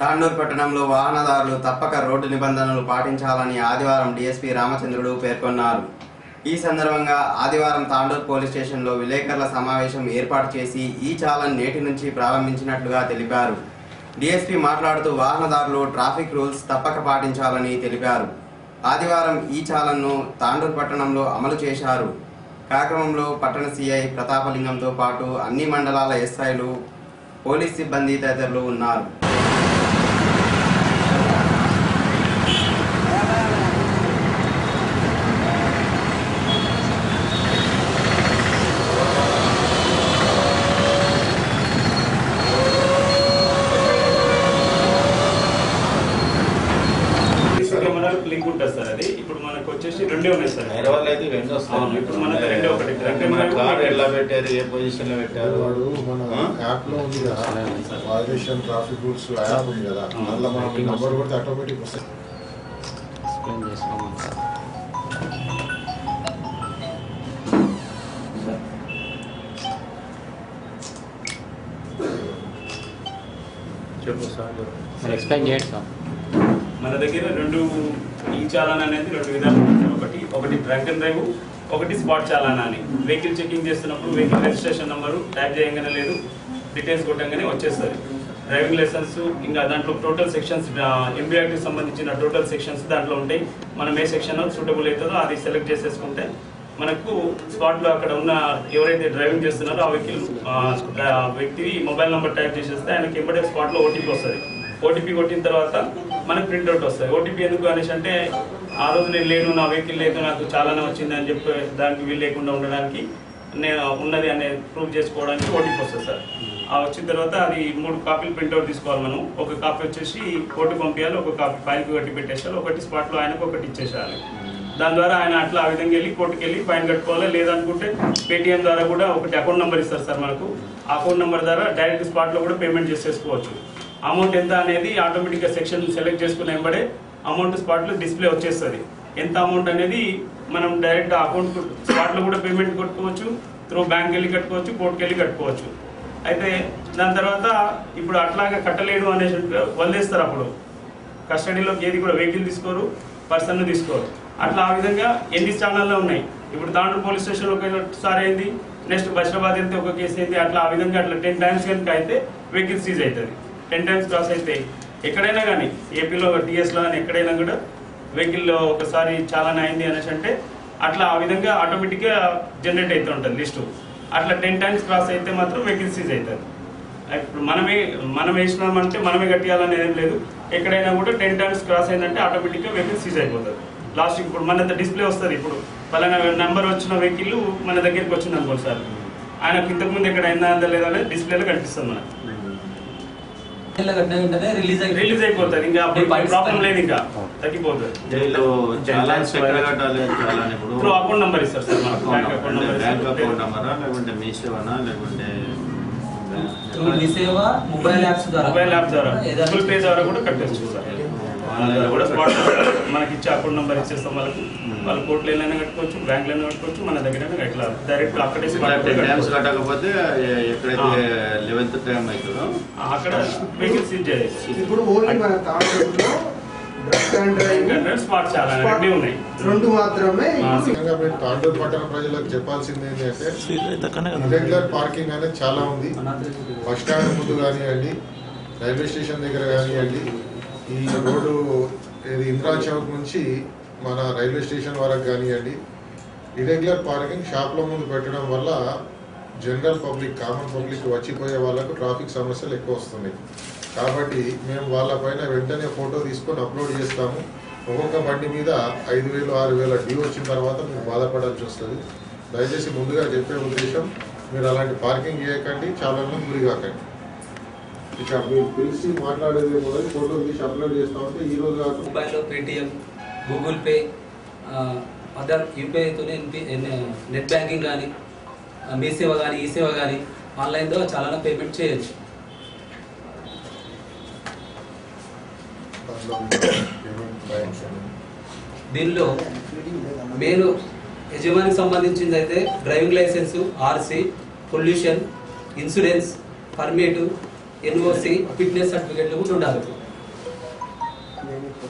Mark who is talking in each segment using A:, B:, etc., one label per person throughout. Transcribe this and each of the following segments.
A: తాండూరు పట్టణంలో వాహనదారులు తప్పక రోడ్డు నిబంధనలు పాటించాలని ఆదివారం డీఎస్పీ రామచంద్రుడు పేర్కొన్నారు. ఈ సందర్భంగా ఆదివారం తాండూరు పోలీస్ స్టేషన్లో విలేకరుల సమావేశం ఏర్పాటు చేసి ఈ చాలన్ నేటి నుంచి ప్రారంభించినట్లుగా తెలిపారు. డీఎస్పీ మాట్లాడుతూ వాహనదారులు ట్రాఫిక్ రూల్స్ తప్పక పాటించాలని తెలిపారు. ఆదివారం ఈ చాలన్ను తాండూరు పట్టణంలో అమలు చేశారు. కార్యక్రమంలో పట్టణ సిఐ ప్రతాపలింగంతో పాటు అన్ని మండలాల ఎస్ఐలు పోలీస్ సిబ్బంది తదితరులు ఉన్నారు
B: కెమెరాలకు లింక్ ఉంటుంది సార్ అది ఇప్పుడు మనకు వచ్చేసి రెండే ఉన్నాయి సార్
C: వేరే రెండు వస్తాయి
B: అవును, ఇప్పుడు మనకు రెండే ఒకటి. రెండే
C: మన
B: మనకు
C: కార్
B: ఒకటి.
C: ఎలా పెట్టారు ఏ పొజిషన్లో పెట్టారు
D: వాడు మన? యాప్లో ఉంది కదా వైలేషన్ ట్రాఫిక్ రూల్స్ యాప్ ఉంది కదా. అందులో మనం నంబర్ కొడితే ఆటోమేటిక్ వస్తాయి
E: ఎక్స్ప్లెయిన్ చేసుకోమని
C: చెప్పు సార్
E: ఎక్స్ప్లెయిన్ చేయండి సార్
B: మన దగ్గర రెండు ఈ చాలాన్ అనేది రెండు విధాలు ఉంటాయి. ఒకటి ఒకటి డ్రంక్ అండ్ డ్రైవ్ ఒకటి స్పాట్ చాలానా అని. వెహికల్ చెకింగ్ చేస్తున్నప్పుడు వెహికల్ రిజిస్ట్రేషన్ నెంబరు ట్యాప్ చేయగానే లేదు డీటెయిల్స్ కొట్టంగానే వచ్చేస్తుంది. డ్రైవింగ్ లైసెన్స్ ఇంకా దాంట్లో టోటల్ సెక్షన్స్ ఎంబీఆర్కి సంబంధించిన టోటల్ సెక్షన్స్ దాంట్లో ఉంటాయి. మనం ఏ సెక్షన్ సూటబుల్ అవుతుందో అది సెలెక్ట్ చేసేసుకుంటే మనకు స్పాట్లో అక్కడ ఉన్న ఎవరైతే డ్రైవింగ్ చేస్తున్నారో ఆ వెహికల్ వ్యక్తి మొబైల్ నెంబర్ టైప్ చేసేస్తే ఆయనకి ఎంబడే స్పాట్లో ఓటీపీ వస్తుంది. ఓటీపీ కొట్టిన తర్వాత మనకు ప్రింట్అవుట్ వస్తుంది ఓటీపీ ఎందుకు అనేసి అంటే ఆ రోజు నేను లేను నా వెహికల్ లేదు నాకు చాలానే వచ్చింది అని చెప్పి దానికి వీలు లేకుండా ఉండడానికి నేను ఉన్నది అనే ప్రూవ్ చేసుకోవడానికి ఓటీపీ వస్తుంది సార్. ఆ వచ్చిన తర్వాత అది మూడు కాపీలు ప్రింట్అవుట్ తీసుకోవాలి మనం. ఒక కాపీ వచ్చేసి కోర్టు పంపించాలి ఒక కాపీ ఫైల్కి కట్టి పెట్టేసాలి ఒకటి స్పాట్లో ఆయనకు ఒకటి ఇచ్చేసేయాలి. దాని ద్వారా ఆయన అట్లా ఆ విధంగా వెళ్ళి కోర్టుకి వెళ్ళి ఫైన్ కట్టుకోవాలి? లేదనుకుంటే పేటిఎం ద్వారా కూడా ఒకటి అకౌంట్ నెంబర్ ఇస్తారు సార్ మనకు. ఆ అకౌంట్ నెంబర్ ద్వారా డైరెక్ట్ స్పాట్లో కూడా పేమెంట్ చేసేసుకోవచ్చు. అమౌంట్ ఎంత అనేది ఆటోమేటిక్గా సెక్షన్ సెలెక్ట్ చేసుకున్న వెంబడే అమౌంట్ స్పాట్లో డిస్ప్లే వచ్చేస్తుంది. ఎంత అమౌంట్ అనేది మనం డైరెక్ట్ అకౌంట్ స్పాట్లో కూడా పేమెంట్ కట్టుకోవచ్చు త్రూ బ్యాంక్ వెళ్ళి కట్టుకోవచ్చు కోర్టుకి వెళ్ళి కట్టుకోవచ్చు. అయితే దాని తర్వాత ఇప్పుడు అట్లాగా కట్టలేడు అనేసి వదిలేస్తారు అప్పుడు. కస్టడీలోకి ఏది కూడా వెహికల్ తీసుకోరు పర్సన్ తీసుకోరు. అట్లా ఆ విధంగా ఎన్ని స్థానాల్లో ఉన్నాయి? ఇప్పుడు దాంట్లో పోలీస్ స్టేషన్లో ఒకసారి అయింది నెక్స్ట్ బషీరాబాద్ వెళ్తే ఒక కేసు అయింది అట్లా ఆ విధంగా అట్లా టెన్ టైమ్స్ కనుక అయితే వెహికల్ సీజ్ అవుతుంది. టెన్ టైమ్స్ క్రాస్ అయితే ఎక్కడైనా కానీ ఏపీలో టీఎస్లో కానీ ఎక్కడైనా కూడా వెహికల్లో ఒకసారి చాలానే అయింది అనేసి అంటే అట్లా ఆ విధంగా ఆటోమేటిక్గా జనరేట్ అవుతూ ఉంటుంది లిస్టు అట్లా టెన్ టైమ్స్ క్రాస్ అయితే మాత్రం వెహికల్ సీజ్ అవుతుంది. ఇప్పుడు మనమే మనం వేసినామంటే మనమే కట్టియాలని ఏం లేదు. ఎక్కడైనా కూడా టెన్ టైమ్స్ క్రాస్ అయిందంటే ఆటోమేటిక్గా వెహికల్ సీజ్ అయిపోతుంది. లాస్ట్ ఇప్పుడు మన డిస్ప్లే వస్తుంది ఇప్పుడు. పలానా నెంబర్ వచ్చిన వెహికల్ మన దగ్గరికి వచ్చింది అనుకోండి సార్. ఆయనకు ఇంతకుముందు ఎక్కడ అయిందా అందా లేదా అనేది డిస్ప్లేలో కనిపిస్తుంది మనకు.
F: రిలీజ్ అయి
B: రిలీజ్ అయిపోతుంది. ఇంకా. ప్రాబ్లం లేదు ఇంకా. తగ్గిపోతుంది.
C: వీళ్ళు చాలా ఎక్కడ కట్టాలి చాలా ఇప్పుడు
B: ఇప్పుడు అకౌంట్ నెంబర్ ఇస్తారు
C: sir
B: bank account
C: number bank
B: account.
C: నెంబరా లేకుంటే మీ సేవనా లేకుంటే
F: త్రూ మీ సేవ మొబైల్ యాప్స్ ద్వారా.
B: మొబైల్ యాప్ ద్వారా. గూగుల్ పే ద్వారా కూడా వాళ్ళ ద్వారా కూడా స్పాట్ మనకి ఇచ్చే అకౌంట్ నెంబర్ ఇచ్చేస్తాం వాళ్ళకి. వాళ్ళు కోర్టులో వెళ్ళైనా కట్టుకోవచ్చు బ్యాంకులో కట్టుకోవచ్చు మన దగ్గర ఇట్లా డైరెక్ట్ అక్కడే కట్టుకోవచ్చు.
C: కట్టకపోతే ఎక్కడైతే లెవెన్త్ అవుతుందో
B: అక్కడ వెహికల్ సీజ్ చేయాలి.
G: ఇప్పుడు ఓన్లీ మన తాండూరులో డ్రగ్ అండ్ డ్రైవింగ్
B: స్పాట్ చాలా రెండే ఉన్నాయి.
G: రెండు మాత్రమే
D: తాండూరు పట్టణ ప్రజలకు చెప్పాల్సింది ఏంటంటే ఇరెగ్యులర్ పార్కింగ్ అనేది చాలా ఉంది. బస్ స్టాండ్ ముందు కానివ్వండి రైల్వే స్టేషన్ దగ్గర కానివ్వండి ఈ రోడ్డు ఇది ఇందిరా చౌక్ నుంచి మన రైల్వే స్టేషన్ వరకు కానివ్వండి ఇరెగ్యులర్ పార్కింగ్ షాప్ల ముందు పెట్టడం వల్ల జనరల్ పబ్లిక్ కామన్ పబ్లిక్ వచ్చిపోయే వాళ్ళకు ట్రాఫిక్ సమస్యలు ఎక్కువ వస్తున్నాయి. కాబట్టి మేము వాళ్ళపైన వెంటనే ఫోటో తీసుకొని అప్లోడ్ చేస్తాము. ఒక్కొక్క బండి మీద ఐదు వేలు ఆరు వేల డ్యూ వచ్చిన తర్వాత మీరు బాధపడాల్సి వస్తుంది. దయచేసి ముందుగా చెప్పే ఉద్దేశం మీరు అలాంటి పార్కింగ్ చేయకండి చాలా గురి కాకండి ఇక మీరు పిలిచి మాట్లాడేది మొదలు ఫోటో తీసి అప్లోడ్ చేస్తామంటే ఈ రోజు కాకుండా
F: గూగుల్ పే అదర్ యూపీఐతోనే నెట్ బ్యాంకింగ్ కానీ మీ సేవ కానీ ఈ సేవ కానీ ఆన్లైన్లో చాలా పేమెంట్ చేయొచ్చు. దీనిలో మెయిన్ యజమానికి సంబంధించింది అయితే driving licence RC pollution insurance permit NOC fitness సర్టిఫికెట్లు కూడా ఉండాలి.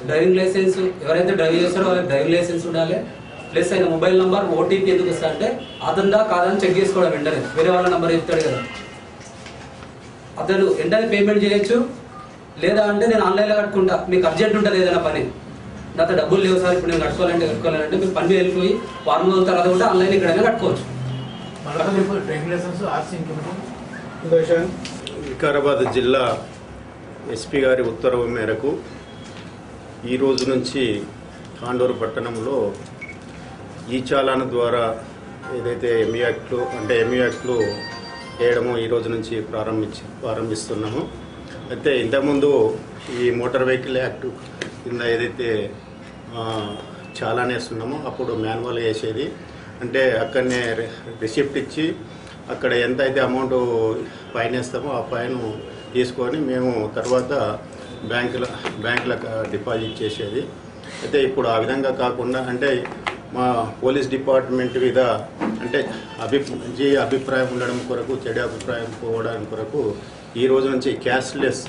F: డ్రైవింగ్ లైసెన్స్ ఎవరైతే డ్రైవ్ చేస్తారో వాళ్ళకి డ్రైవింగ్ లైసెన్స్ ఉండాలి. ప్లస్ ఆయన మొబైల్ నంబర్ ఓటీపీ ఎందుకు వస్తా అంటే అతనిదా కాదని చెక్ చేసుకోవడం వెంటనే. వేరే వాళ్ళ నంబర్ చెప్తాడు కదా. అతను వెంటనే పేమెంట్ చేయొచ్చు. లేదా అంటే నేను ఆన్లైన్లో కట్టుకుంటా. మీకు అర్జెంట్ ఉంటుంది ఏదైనా పని. నాతో డబ్బులు లేవు సార్ ఇప్పుడు నేను కట్టుకోవాలంటే కట్టుకోవాలంటే మీరు పని వెళ్ళిపోయి వారం రోజుల తర్వాత కూడా ఆన్లైన్ ఇక్కడైనా కట్టుకోవచ్చు.
C: వికారాబాద్ జిల్లా ఎస్పీ గారి ఉత్తర్వు మేరకు ఈ రోజు నుంచి తాండూరు పట్టణంలో ఈ చాలాన్ ద్వారా ఏదైతే ఎంఈ యాక్ట్లు అంటే ఎంఈ యాక్ట్లు వేయడము ఈ రోజు నుంచి ప్రారంభించి ప్రారంభిస్తున్నాము. అయితే ఇంతకుముందు ఈ మోటార్ వెహికల్ యాక్ట్ కింద ఏదైతే చాలానే చాలాన్ వేస్తున్నామో అప్పుడు మాన్యువల్ వేసేది అంటే అక్కడనే రిసిప్ట్ ఇచ్చి అక్కడ ఎంత అయితే అమౌంట్ పైన వేస్తామో ఆ పైన తీసుకొని మేము తర్వాత బ్యాంకుల బ్యాంకులకు డిపాజిట్ చేసేది. అయితే ఇప్పుడు ఆ విధంగా కాకుండా అంటే మా పోలీస్ డిపార్ట్మెంట్ మీద అంటే అభి మంచి అభిప్రాయం ఉండడం కొరకు చెడు అభిప్రాయం పోవడం కొరకు ఈ రోజు నుంచి క్యాష్లెస్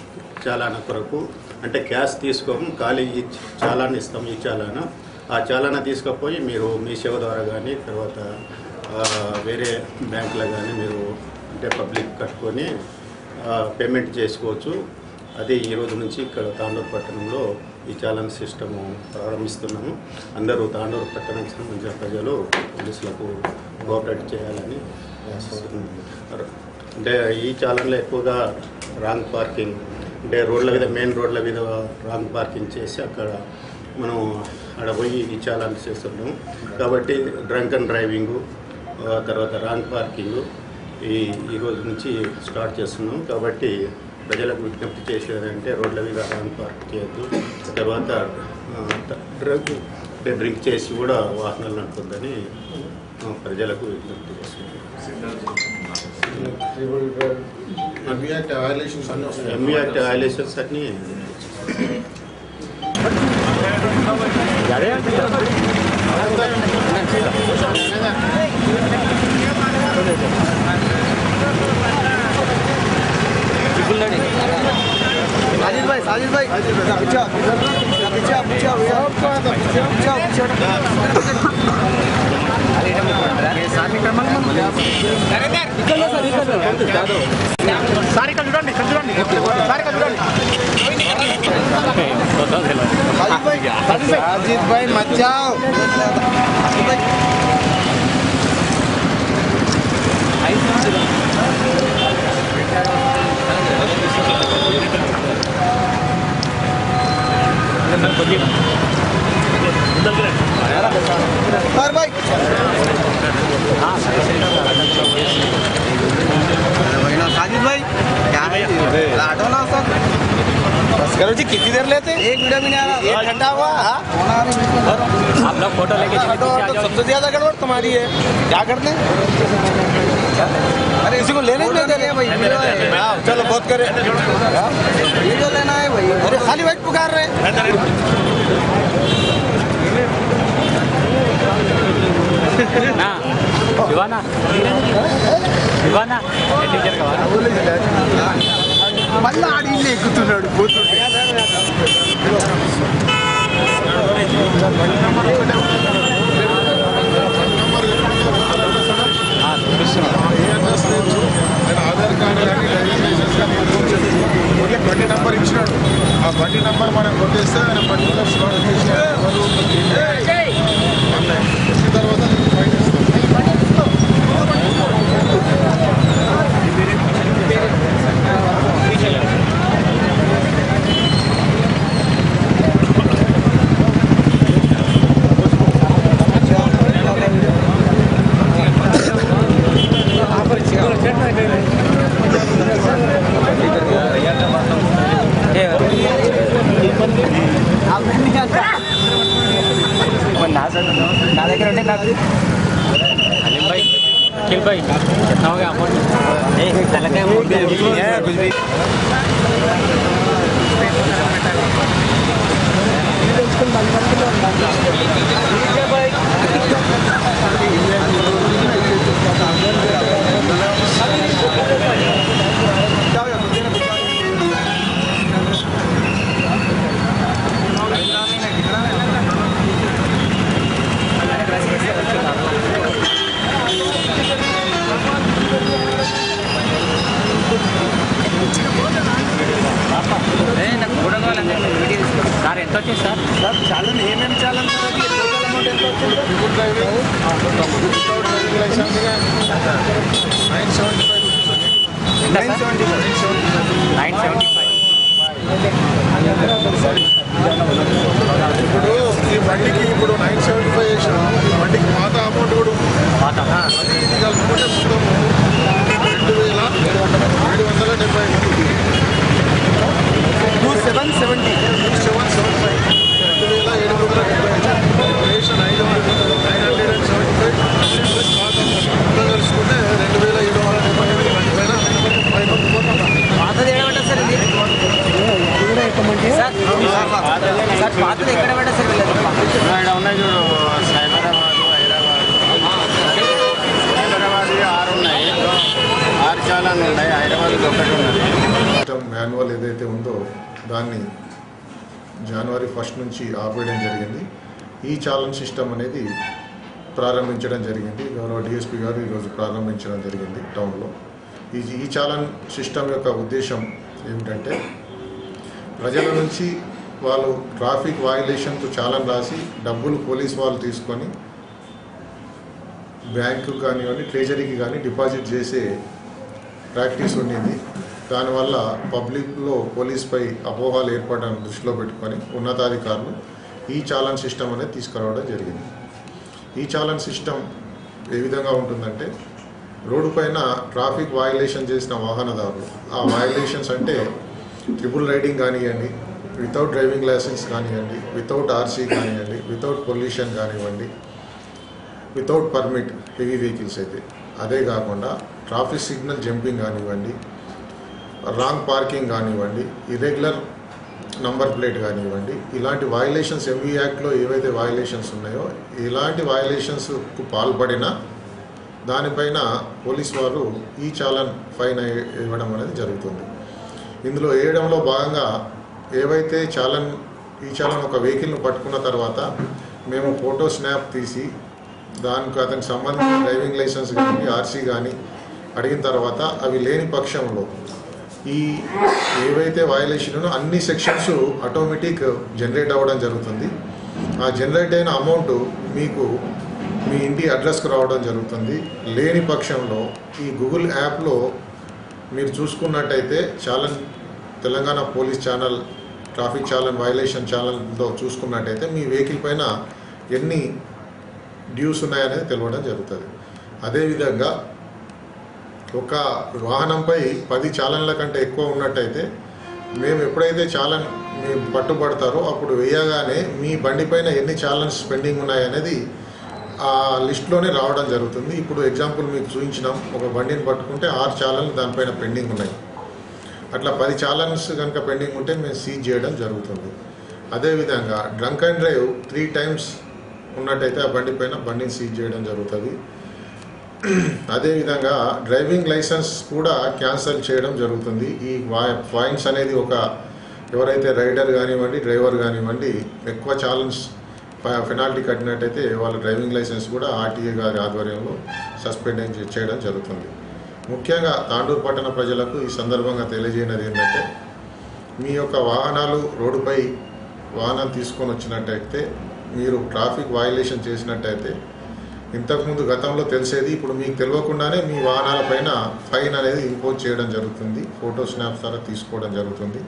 C: చాలాన కొరకు అంటే క్యాష్ తీసుకోము ఖాళీ చాలాన్ని ఇస్తాం ఈ చాలాన. ఆ చాలాన తీసుకుపోయి మీరు మీ సేవ ద్వారా కానీ తర్వాత వేరే బ్యాంకులో కానీ మీరు అంటే పబ్లిక్ కట్టుకొని పేమెంట్ చేసుకోవచ్చు. అదే ఈ రోజు నుంచి ఇక్కడ తాండూరు పట్టణంలో ఈ చాలన్ సిస్టము ప్రారంభిస్తున్నాము. అందరూ తాండూరు పట్టణానికి సంబంధించిన ప్రజలు పోలీసులకు కోఆపరేట్ చేయాలని అంటే ఈ చాలన్లో ఎక్కువగా రాంగ్ పార్కింగ్ అంటే రోడ్ల మీద మెయిన్ రోడ్ల మీద రాంగ్ పార్కింగ్ చేసి అక్కడ మనం అక్కడ పోయి ఈ చాలాన్ చేస్తున్నాము. కాబట్టి డ్రంక్ అండ్ డ్రైవింగు తర్వాత రాంగ్ పార్కింగ్ ఈ ఈరోజు నుంచి స్టార్ట్ చేస్తున్నాం కాబట్టి ప్రజలకు విజ్ఞప్తి చేసేది అంటే రోడ్ల మీద పార్క్ చేయొద్దు. తర్వాత డ్రగ్ డ్రింక్ చేసి కూడా వాహనాలు నడుపుద్దని ప్రజలకు విజ్ఞప్తి
D: యాక్ట్ వైలేషన్స్ అన్నీ
G: ফুলদানি আজিজ ভাই আজিজ ভাই చూడండి ఇక్కడ చూడండి చూడండి అజిత్ భాయ్ మచ్చావ్ और भाई साजिद भाई क्या है ना सर बस करो जी कितनी देर लेते एक वीडियो भी नहीं आ रहा एक घंटा हुआ हाँ?
E: आप लोग फ़ोटो लेके
G: सबसे ज़्यादा गड़बड़ तुम्हारी है क्या करते हैं अरे इसी को लेने नहीं दे रहे भाई हाँ, चलो बहुत करे वीडियो लेना है भाई अरे खाली वाइट पुकार रहे
E: ना ఇవానా ఇవానా టీచర్ కావాలి
G: మళ్ళీ ఆడి ఎక్కుతున్నాడు పోతుండే
D: ఆ బండి నెంబర్ మనం కొట్టేస్తే ఆయన పర్టికులర్ స్లాట్ చేసి
E: भाई। अखिल भाई कितना हो? गया अमाउंट
G: भी
E: సార్ సార్
G: పాతది ఎక్కడ పడ్డా సార్ వీళ్ళది
C: ఉన్నాయి చూడు సైబరాబాద్ హైదరాబాద్. హైదరాబాద్ ఆరు ఉన్నాయి. ఆరు చాలాలు ఉన్నాయి హైదరాబాద్ ఒకటి ఉన్నది.
D: మాన్యువల్ ఏదైతే ఉందో దాన్ని జనవరి ఫస్ట్ నుంచి ఆపేయడం జరిగింది. ఈ చాలన్ సిస్టమ్ అనేది ప్రారంభించడం జరిగింది. గౌరవ డిఎస్పి గారు ఈరోజు ప్రారంభించడం జరిగింది టౌన్లో ఈ ఈ చాలన్ సిస్టమ్ యొక్క ఉద్దేశం ఏమిటంటే ప్రజల నుంచి వాళ్ళు ట్రాఫిక్ వయలేషన్కు చాలన్ రాసి డబ్బులు పోలీస్ వాళ్ళు తీసుకొని బ్యాంకు కానివ్వండి ట్రెజరీకి కానీ డిపాజిట్ చేసే ప్రాక్టీస్ ఉండేది. దానివల్ల పబ్లిక్లో పోలీస్పై అపోహాలు ఏర్పడడం దృష్టిలో పెట్టుకొని ఉన్నతాధికారులు ఈ చాలన్ సిస్టమ్ అనేది తీసుకురావడం జరిగింది. ఈ చాలన్ సిస్టమ్ ఏ విధంగా ఉంటుందంటే రోడ్డు పైన ట్రాఫిక్ వయలేషన్ చేసిన వాహనదారులు ఆ వయలేషన్స్ అంటే ట్రిపుల్ రైడింగ్ కానివ్వండి వితౌట్ డ్రైవింగ్ లైసెన్స్ కానివ్వండి వితౌట్ ఆర్సీ కానివ్వండి వితౌట్ పొల్యూషన్ కానివ్వండి వితౌట్ పర్మిట్ హెవీ వెహికల్స్ అయితే. అదే కాకుండా ట్రాఫిక్ సిగ్నల్ జంపింగ్ కానివ్వండి రాంగ్ పార్కింగ్ కానివ్వండి ఇర్రెగ్యులర్ నంబర్ ప్లేట్ కానివ్వండి ఇలాంటి వయలేషన్స్ ఎంవీ యాక్ట్లో ఏవైతే వయలేషన్స్ ఉన్నాయో ఇలాంటి వయలేషన్స్కు పాల్పడిన దానిపైన పోలీస్ వారు ఈ చాలన్ ఫైన్ ఇవ్వడం అనేది జరుగుతుంది. ఇందులో వేయడంలో భాగంగా ఏవైతే చాలన్ ఈ చాలన్ ఒక వెహికల్ను పట్టుకున్న తర్వాత మేము ఫోటో స్నాప్ తీసి దానికి అతనికి సంబంధించిన డ్రైవింగ్ లైసెన్స్ కానీ ఆర్సీ కానీ అడిగిన తర్వాత అవి లేని పక్షంలో ఈ ఏవైతే వయలేషన్ అన్ని సెక్షన్స్ ఆటోమేటిక్ జనరేట్ అవ్వడం జరుగుతుంది. ఆ జనరేట్ అయిన అమౌంట్ మీకు మీ ఇంటి అడ్రస్కు రావడం జరుగుతుంది. లేని పక్షంలో ఈ గూగుల్ యాప్లో మీరు చూసుకున్నట్టయితే challan Telangana police channel traffic challan violation ఛానల్లో చూసుకున్నట్టయితే మీ వెహికల్ పైన ఎన్ని డ్యూస్ ఉన్నాయనేది తెలవడం జరుగుతుంది. అదేవిధంగా ఒక వాహనంపై పది చాలన్ల కంటే ఎక్కువ ఉన్నట్టయితే మేము ఎప్పుడైతే చాలన్ మేము పట్టుబడతారో అప్పుడు వేయగానే మీ బండి పైన ఎన్ని చాలన్స్ పెండింగ్ ఉన్నాయనేది ఆ లిస్ట్లోనే రావడం జరుగుతుంది. ఇప్పుడు ఎగ్జాంపుల్ మీకు చూపించినాం. ఒక బండిని పట్టుకుంటే ఆరు చాలన్లు దానిపైన పెండింగ్ ఉన్నాయి. అట్లా పది చాలన్స్ కనుక పెండింగ్ ఉంటే మేము సీజ్ చేయడం జరుగుతుంది. అదేవిధంగా drunk and drive three times ఉన్నట్టయితే ఆ బండి పైన బండిని సీజ్ చేయడం జరుగుతుంది. అదేవిధంగా డ్రైవింగ్ లైసెన్స్ కూడా క్యాన్సిల్ చేయడం జరుగుతుంది. ఈ పాయింట్స్ అనేది ఒక ఎవరైతే రైడర్ కానివ్వండి డ్రైవర్ కానివ్వండి ఎక్కువ ఛాలెంజ్ పెనాల్టీ కట్టినట్టయితే వాళ్ళ డ్రైవింగ్ లైసెన్స్ కూడా ఆర్టీఏ గారి ఆధ్వర్యంలో సస్పెండ్ చేయడం జరుగుతుంది. ముఖ్యంగా తాండూరు పట్టణ ప్రజలకు ఈ సందర్భంగా తెలియజేయనది ఏంటంటే మీ యొక్క వాహనాలు రోడ్డుపై వాహనం తీసుకొని వచ్చినట్టయితే మీరు ట్రాఫిక్ వయలేషన్ చేసినట్టయితే ఇంతకుముందు గతంలో తెలిసేది ఇప్పుడు మీకు తెలియకుండానే మీ వాహనాలపైన ఫైన్ అనేది ఇంపోజ్ చేయడం జరుగుతుంది ఫోటో స్నాప్స్ ద్వారా తీసుకోవడం జరుగుతుంది.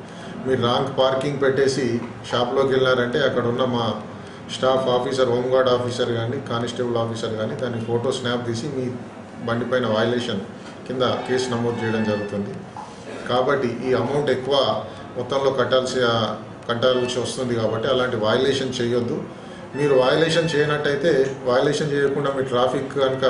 D: మీరు రాంగ్ పార్కింగ్ పెట్టేసి షాప్లోకి వెళ్ళారంటే అక్కడ ఉన్న మా staff officer home guard officer కానీ కానిస్టేబుల్ ఆఫీసర్ కానీ దాన్ని ఫోటో స్నాప్ తీసి మీ బండి పైన వయలేషన్ కింద కేసు నమోదు చేయడం జరుగుతుంది. కాబట్టి ఈ అమౌంట్ ఎక్కువ మొత్తంలో కట్టాల్సి కట్టాల్సి వస్తుంది కాబట్టి అలాంటి వయలేషన్ చేయొద్దు. మీరు వయలేషన్ చేయనట్టయితే వయలేషన్ చేయకుండా మీ ట్రాఫిక్ కనుక